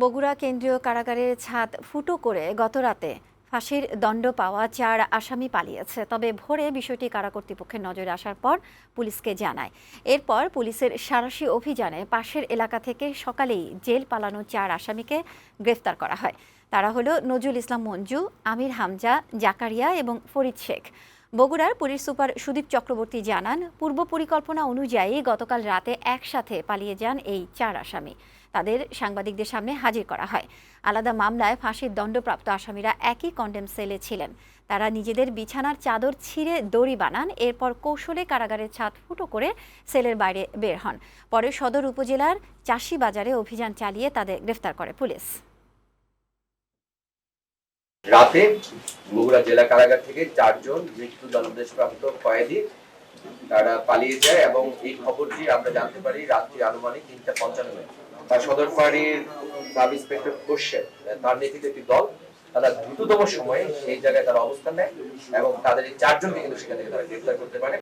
বগুড়া কেন্দ্রীয় কারাগারের ছাদ ফুটো করে গতরাতে ফাঁসির দণ্ড পাওয়া চার আসামি পালিয়েছে। তবে ভোরে বিষয়টি কারা কর্তৃপক্ষের নজরে আসার পর পুলিশকে জানায়। এরপর পুলিশের সারাশি অভিযানে পাশের এলাকা থেকে সকালেই জেল পালানো চার আসামিকে গ্রেফতার করা হয়। তারা হলো নজরুল ইসলাম মঞ্জু, আমির হামজা, জাকারিয়া এবং ফরিদ শেখ। বগুড়ার পুলিশ সুপার সুদীপ চক্রবর্তী জানান, পূর্ব পরিকল্পনা অনুযায়ী গতকাল রাতে একসাথে পালিয়ে যান এই চার আসামি। তাদের সাংবাদিকদের সামনে হাজির করা হয়। আলাদা মামলায় ফাঁসির দণ্ডপ্রাপ্ত আসামিরা একই কন্ডেম সেলে ছিলেন। তারা নিজেদের বিছানার চাদর ছিঁড়ে দড়ি বানান, এরপর কৌশলে কারাগারের ছাদ ফুটো করে সেলের বাইরে বের হন। পরে সদর উপজেলার চাষি বাজারে অভিযান চালিয়ে তাদের গ্রেফতার করে পুলিশ। রাতে বগুড়া জেলা কারাগার থেকে চারজন মৃত্যু দণ্ডাদেশপ্রাপ্ত কয়েদি তারা পালিয়ে যায় এবং এই খবরটি আমরা জানতে পারি রাত্রি আনুমানিক তিনটা পঞ্চান্ন তার সদর ফাঁড়ির সাব ইন্সপেক্টর কোশ্চেন তার নেতৃত্বে একটি দল, তারা দ্রুততম সময়ে সেই জায়গায় তারা অবস্থান নেয় এবং তাদের এই চারজনকে কিন্তু সেখান থেকে তারা গ্রেফতার করতে পারে।